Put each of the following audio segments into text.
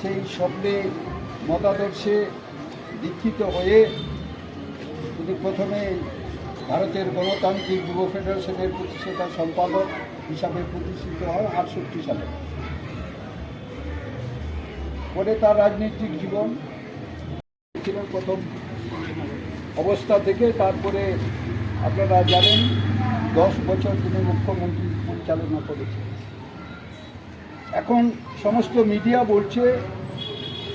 সেই স্বপ্নে মতাদর্শে দীক্ষিত হয়ে তিনি প্রথমে ভারতের গণতান্ত্রিক যুব ফেডারেশনের প্রতিষ্ঠাতা সম্পাদক হিসাবে প্রতিষ্ঠিত হয় আটষট্টি সালে। পরে তার রাজনৈতিক জীবন ছিল প্রথম অবস্থা থেকে। তারপরে আপনারা জানেন, দশ বছর তিনি মুখ্যমন্ত্রী পরিচালনা করেছেন। এখন সমস্ত মিডিয়া বলছে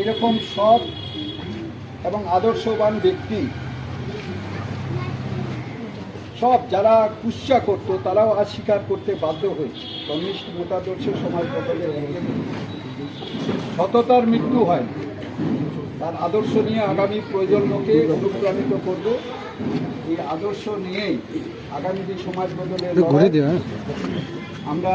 এরকম সব এবং আদর্শবান ব্যক্তি সব যারা কুৎসা করত তারাও আজ স্বীকার করতে বাধ্য হয়েছে। কমিউনিস্ট মতাদর্শ সমাজ বদলের দিকে সততার মৃত্যু হয়। তার আদর্শ নিয়ে আগামী প্রজন্মকে অনুপ্রাণিত করব। এই আদর্শ নিয়েই আগামী যে সমাজ বদলের লড়াই, আমরা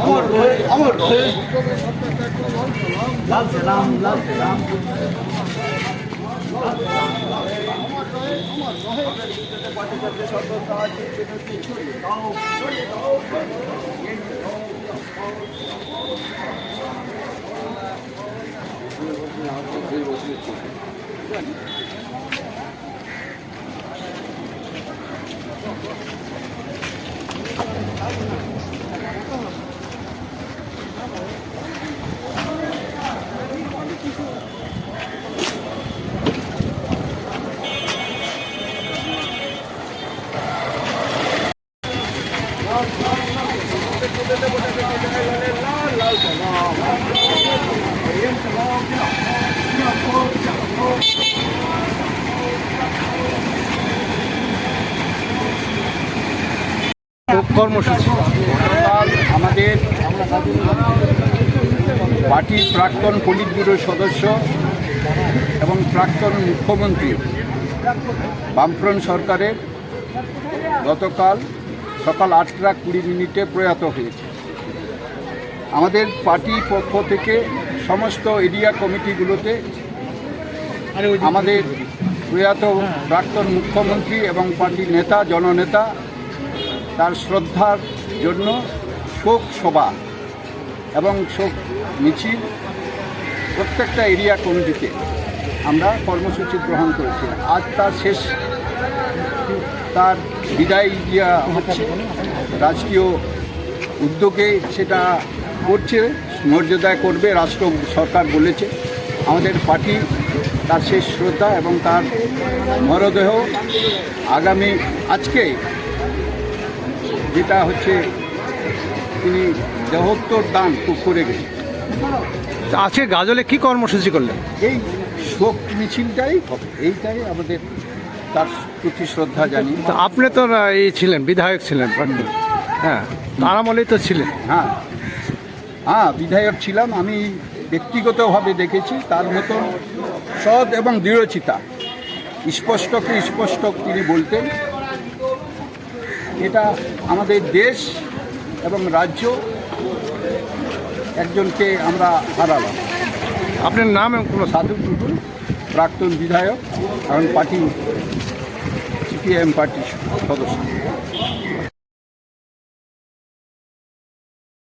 অমর রয়ে অমর রয়ে লাল সালাম লাল সালাম Thank you. Thank you. কর্মসূচি। গতকাল আমাদের পার্টির প্রাক্তন পলিট ব্যুরোর সদস্য এবং প্রাক্তন মুখ্যমন্ত্রী বামফ্রন্ট সরকারের গতকাল সকাল আটটা কুড়ি মিনিটে প্রয়াত হয়েছে। আমাদের পার্টি পক্ষ থেকে সমস্ত এরিয়া কমিটিগুলোতে আমাদের প্রয়াত প্রাক্তন মুখ্যমন্ত্রী এবং পার্টির নেতা, জননেতা তার শ্রদ্ধার জন্য শোক সভা এবং শোক মিছিল প্রত্যেকটা এরিয়া কমিটিতে আমরা কর্মসূচি গ্রহণ করেছি। আজ তার শেষ, তার বিদায় দেওয়া হচ্ছে। রাষ্ট্রীয় উদ্যোগে সেটা করছে, মর্যাদায় করবে, রাষ্ট্র সরকার বলেছে। আমাদের পার্টি তার শেষ শ্রদ্ধা এবং তার মরদেহ আগামী, আজকে যেটা হচ্ছে তিনি দেহোত্তর দান করে গেছেন। আজকে গাজলে কি কর্মসূচি করলেন? এই শোক মিছিলটাই হবে। এইটাই আমাদের তার প্রতি শ্রদ্ধা জানি তো আপনি তো এই ছিলেন বিধায়ক ছিলেন। হ্যাঁ তার আমলেই তো ছিলেন। হ্যাঁ। হ্যাঁ বিধায়ক ছিলাম আমি ব্যক্তিগতভাবে দেখেছি তার মতন সৎ এবং দৃঢ়চিতা। স্পষ্টকে স্পষ্ট তিনি বলতেন। এটা আমাদের দেশ এবং রাজ্য একজনকে আমরা হারালাম। আপনার নাম এবং কোনো সাধু টুটুল প্রাক্তন বিধায়ক এখন পার্টি সিপিআইএম পার্টির সদস্য।